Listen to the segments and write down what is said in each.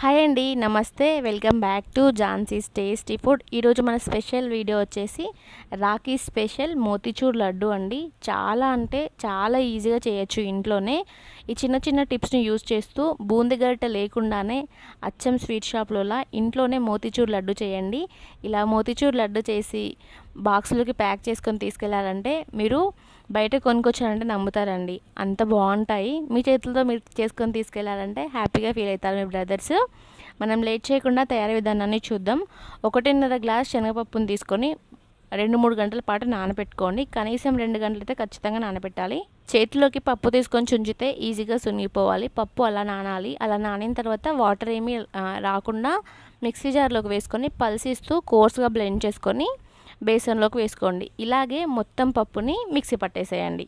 Hi అండి నమస్తే. Welcome back to Jhansi's tasty food. ఈరోజు మన స్పెషల్ వీడియో వచ్చేసి రాఖీ స్పెషల్ మోతిచూర్ లడ్డు అండి. చాలా అంటే చాలా ఈజీగా చేయొచ్చు ఇంట్లోనే. ఈ చిన్న చిన్న టిప్స్ని యూజ్ చేస్తూ బూంది గరిట లేకుండానే అచ్చం స్వీట్ షాప్లోలా ఇంట్లోనే మోతిచూర్ లడ్డు చేయండి. ఇలా మోతిచూర్ లడ్డు చేసి బాక్సులకి ప్యాక్ చేసుకొని తీసుకెళ్ళారంటే మీరు బయట కొనుక్కొచ్చారంటే నమ్ముతారండి. అంత బాగుంటాయి. మీ చేతులతో మీరు చేసుకొని తీసుకెళ్ళారంటే హ్యాపీగా ఫీల్ అవుతారు మీ బ్రదర్స్. మనం లేట్ చేయకుండా తయారీ విధానాన్ని చూద్దాం. ఒకటిన్నర గ్లాస్ శనగపప్పును తీసుకొని రెండు మూడు గంటల పాటు నానబెట్టుకోండి. కనీసం రెండు గంటలైతే ఖచ్చితంగా నానబెట్టాలి. చేతిలోకి పప్పు తీసుకొని చుంచితే ఈజీగా సునిగిపోవాలి పప్పు అలా నానాలి. అలా నానిన తర్వాత వాటర్ ఏమీ రాకుండా మిక్సీ జార్లోకి వేసుకొని పల్సిస్తూ కోర్స్గా బ్లెండ్ చేసుకొని బేసన్లోకి వేసుకోండి. ఇలాగే మొత్తం పప్పుని మిక్సీ పట్టేసేయండి.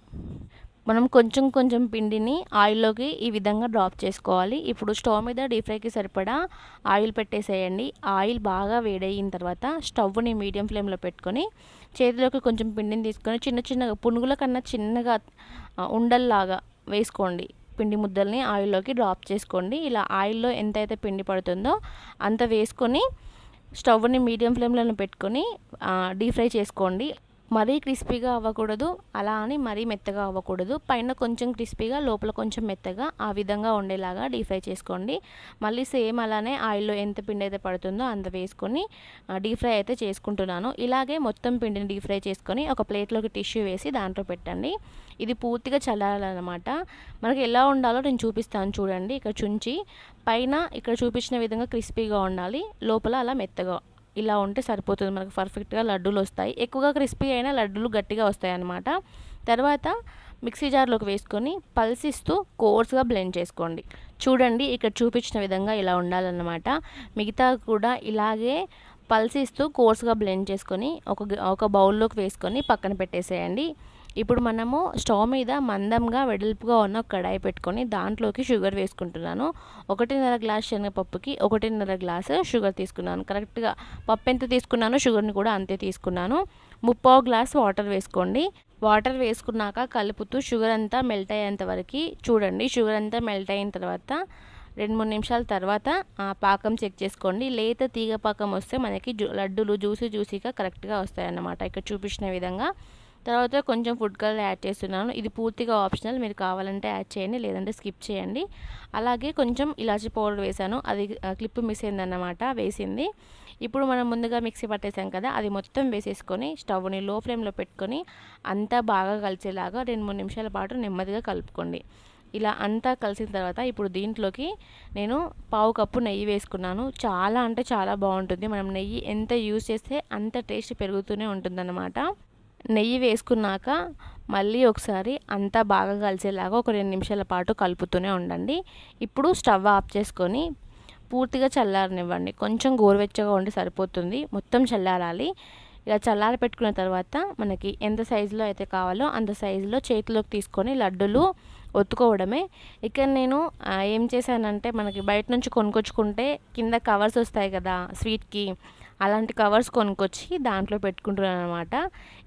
మనం కొంచెం కొంచెం పిండిని ఆయిల్లోకి ఈ విధంగా డ్రాప్ చేసుకోవాలి. ఇప్పుడు స్టవ్ మీద డీప్ ఫ్రైకి సరిపడా ఆయిల్ పెట్టేసేయండి. ఆయిల్ బాగా వేడయిన తర్వాత స్టవ్ని మీడియం ఫ్లేమ్లో పెట్టుకొని చేతిలోకి కొంచెం పిండిని తీసుకొని చిన్న చిన్నగా పునుగుల కన్నా చిన్నగా ఉండల్లాగా వేసుకోండి. పిండి ముద్దల్ని ఆయిల్లోకి డ్రాప్ చేసుకోండి. ఇలా ఆయిల్లో ఎంతైతే పిండి పడుతుందో అంత వేసుకొని స్టవ్ని మీడియం ఫ్లేమ్లో పెట్టుకొని డీప్ ఫ్రై చేసుకోండి. మరీ క్రిస్పీగా అవ్వకూడదు అలా అని మరీ మెత్తగా అవ్వకూడదు. పైన కొంచెం క్రిస్పీగా లోపల కొంచెం మెత్తగా ఆ విధంగా ఉండేలాగా డీప్ ఫ్రై చేసుకోండి. మళ్ళీ సేమ్ అలానే ఆయిల్లో ఎంత పిండి అయితే పడుతుందో అంత వేసుకొని డీప్ ఫ్రై అయితే చేసుకుంటున్నాను. ఇలాగే మొత్తం పిండిని డీప్ ఫ్రై చేసుకొని ఒక ప్లేట్లోకి టిష్యూ వేసి దాంట్లో పెట్టండి. ఇది పూర్తిగా చల్లాలన్నమాట. మనకి ఎలా ఉండాలో నేను చూపిస్తాను చూడండి. ఇక్కడ చుంచి పైన ఇక్కడ చూపించిన విధంగా క్రిస్పీగా ఉండాలి లోపల అలా మెత్తగా ఇలా ఉంటే సరిపోతుంది. మనకు పర్ఫెక్ట్గా లడ్డూలు వస్తాయి. ఎక్కువగా క్రిస్పీ అయినా లడ్డూలు గట్టిగా వస్తాయి అన్నమాట తర్వాత మిక్సీ జార్లోకి వేసుకొని పల్సిస్తూ కోర్స్గా బ్లెండ్ చేసుకోండి. చూడండి ఇక్కడ చూపించిన విధంగా ఇలా ఉండాలన్నమాట. మిగతా కూడా ఇలాగే పల్సిస్తూ కోర్స్గా బ్లెండ్ చేసుకొని ఒక ఒక బౌల్లోకి వేసుకొని పక్కన పెట్టేసేయండి. ఇప్పుడు మనము స్టవ్ మీద మందంగా వెడల్పుగా ఉన్న కడాయి పెట్టుకొని దాంట్లోకి షుగర్ వేసుకుంటున్నాను. ఒకటిన్నర గ్లాస్ శనగపప్పుకి ఒకటిన్నర గ్లాస్ షుగర్ తీసుకున్నాను. కరెక్ట్గా పప్పు ఎంత తీసుకున్నానో షుగర్ని కూడా అంతే తీసుకున్నాను. ముప్పావు గ్లాస్ వాటర్ వేసుకోండి. వాటర్ వేసుకున్నాక కలుపుతూ షుగర్ అంతా మెల్ట్ అయ్యేంత వరకు చూడండి. షుగర్ అంతా మెల్ట్ అయిన తర్వాత రెండు మూడు నిమిషాల తర్వాత పాకం చెక్ చేసుకోండి. లేత తీగ పాకం వస్తే మనకి లడ్డూలు జ్యూసీ జ్యూసీగా కరెక్ట్గా వస్తాయి అన్నమాట ఇక్కడ చూపించిన విధంగా తర్వాత కొంచెం ఫుడ్ కలర్ యాడ్ చేస్తున్నాను. ఇది పూర్తిగా ఆప్షనల్ మీరు కావాలంటే యాడ్ చేయండి లేదంటే స్కిప్ చేయండి. అలాగే కొంచెం ఇలాచీ పౌడర్ వేసాను అది క్లిప్ మిస్ అయిందన్నమాట వేసింది. ఇప్పుడు మనం ముందుగా మిక్సీ పట్టేసాం కదా అది మొత్తం వేసేసుకొని స్టవ్ని లో ఫ్లేమ్లో పెట్టుకొని అంతా బాగా కలిసేలాగా రెండు మూడు నిమిషాల పాటు నెమ్మదిగా కలుపుకోండి. ఇలా అంతా కలిసిన తర్వాత ఇప్పుడు దీంట్లోకి నేను పావు కప్పు నెయ్యి వేసుకున్నాను. చాలా అంటే చాలా బాగుంటుంది. మనం నెయ్యి ఎంత యూజ్ చేస్తే అంత టేస్ట్ పెరుగుతూనే ఉంటుందన్నమాట. నెయ్యి వేసుకున్నాక మళ్ళీ ఒకసారి అంతా బాగా కలిసేలాగా ఒక రెండు నిమిషాల పాటు కలుపుతూనే ఉండండి. ఇప్పుడు స్టవ్ ఆఫ్ చేసుకొని పూర్తిగా చల్లారనివ్వండి. కొంచెం గోరువెచ్చగా ఉండి సరిపోతుంది. మొత్తం చల్లారాలి. ఇలా చల్లారి పెట్టుకున్న తర్వాత మనకి ఎంత సైజులో అయితే కావాలో అంత సైజులో చేతిలోకి తీసుకొని లడ్డూలు ఒత్తుకోవడమే. ఇక్కడ నేను ఏం చేశానంటే మనకి బయట నుంచి కొనుక్కొచ్చుకుంటే కింద కవర్స్ వస్తాయి కదా స్వీట్కి అలాంటి కవర్స్ కొనుక్కొచ్చి దాంట్లో పెట్టుకుంటున్నాను అనమాట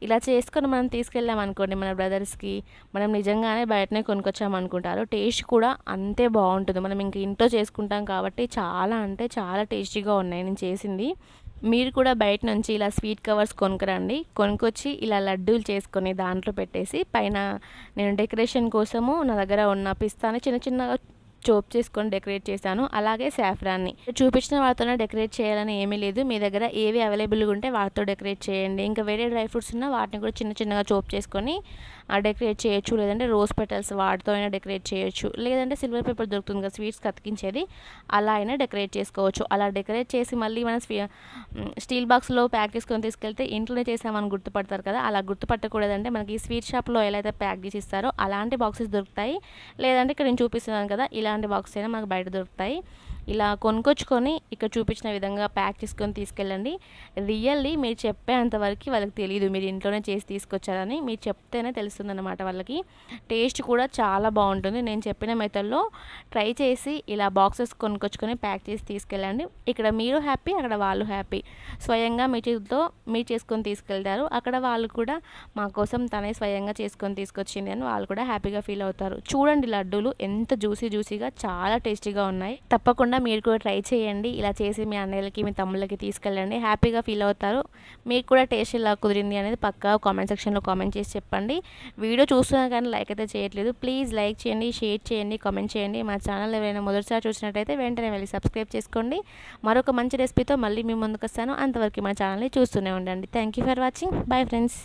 ఇలా చేసుకొని మనం తీసుకెళ్ళాం అనుకోండి మన బ్రదర్స్కి మనం నిజంగానే బయటనే కొనుక్కొచ్చామనుకుంటారు టేస్ట్ కూడా అంతే బాగుంటుంది. మనం ఇంక ఇంట్లో చేసుకుంటాం కాబట్టి చాలా అంటే చాలా టేస్టీగా ఉన్నాయి నేను చేసింది. మీరు కూడా బయట నుంచి ఇలా స్వీట్ కవర్స్ కొనుక్కరండి. కొనుక్కొచ్చి ఇలా లడ్డూలు చేసుకొని దాంట్లో పెట్టేసి పైన నేను డెకరేషన్ కోసము నా దగ్గర ఉన్న పిస్తాని చిన్న చిన్నగా చోప్ చేసుకొని డెకరేట్ చేశాను. అలాగే సాఫ్రాన్ని. చూపించిన వాటితోనే డెకరేట్ చేయాలని ఏమీ లేదు. మీ దగ్గర ఏవి అవైలబుల్గా ఉంటే వాటితో డెకరేట్ చేయండి. ఇంకా వేరే డ్రై ఫ్రూట్స్ ఉన్నా వాటిని కూడా చిన్న చిన్నగా చోప్ చేసుకొని డెకరేట్ చేయొచ్చు. లేదంటే రోజ్ పెటల్స్ వాటితో అయినా డెకరేట్ చేయొచ్చు. లేదంటే సిల్వర్ పేపర్ దొరుకుతుంది కదా స్వీట్స్ కతికించేది. అలా అయినా డెకరేట్ చేసుకోవచ్చు. అలా డెకరేట్ చేసి మళ్ళీ మనం స్టీల్ బాక్స్లో ప్యాక్ చేసుకొని తీసుకెళ్తే ఇంట్లోనే చేసామని గుర్తుపడతారు కదా అలా గుర్తుపట్టకూడదంటే మనకి స్వీట్ షాప్లో ఎలా అయితే ప్యాక్ చేసి ఇస్తారో అలాంటి బాక్సెస్ దొరుకుతాయి. లేదంటే ఇక్కడ నేను చూపిస్తున్నాను కదా ఇలా ఇలాంటి బాక్స్ అయినా మనకు బయట దొరుకుతాయి. ఇలా కొనుక్కొచ్చుకొని ఇక్కడ చూపించిన విధంగా ప్యాక్ చేసుకొని తీసుకెళ్ళండి. రియల్లీ మీరు చెప్పేంతవరకు వాళ్ళకి తెలియదు మీరు ఇంట్లోనే చేసి తీసుకొచ్చారని మీరు చెప్తేనే తెలుస్తుందన్నమాట వాళ్ళకి. టేస్ట్ కూడా చాలా బాగుంటుంది. నేను చెప్పిన మెథడ్లో ట్రై చేసి ఇలా బాక్సెస్ కొనుక్కొచ్చుకొని ప్యాక్ చేసి తీసుకెళ్ళండి. ఇక్కడ మీరు హ్యాపీ అక్కడ వాళ్ళు హ్యాపీ. స్వయంగా మీ చేతితో మీరు చేసుకొని తీసుకెళ్తారు. అక్కడ వాళ్ళు కూడా మా కోసం తనే స్వయంగా చేసుకొని తీసుకొచ్చింది అని వాళ్ళు కూడా హ్యాపీగా ఫీల్ అవుతారు. చూడండి లడ్డూలు ఎంత జ్యూసీ జ్యూసీగా చాలా టేస్టీగా ఉన్నాయి. తప్పకుండా తప్పకుండా మీరు కూడా ట్రై చేయండి. ఇలా చేసి మీ అన్నయ్యలకి మీ తమ్ముళ్ళకి తీసుకెళ్ళండి. హ్యాపీగా ఫీల్ అవుతారు. మీకు కూడా టేస్ట్ ఇలా కుదిరింది అనేది పక్కా కామెంట్ సెక్షన్లో కామెంట్ చేసి చెప్పండి. వీడియో చూస్తున్నా కానీ లైక్ అయితే చేయట్లేదు. ప్లీజ్ లైక్ చేయండి షేర్ చేయండి కామెంట్ చేయండి. మా ఛానల్ ఎవరైనా మొదటిసారి చూసినట్టయితే వెంటనే వెళ్ళి సబ్స్క్రైబ్ చేసుకోండి. మరొక మంచి రెసిపీతో మళ్ళీ మీ ముందుకు వస్తాను అంతవరకు మా ఛానల్ని చూస్తూనే ఉండండి. Thank you for watching bye friends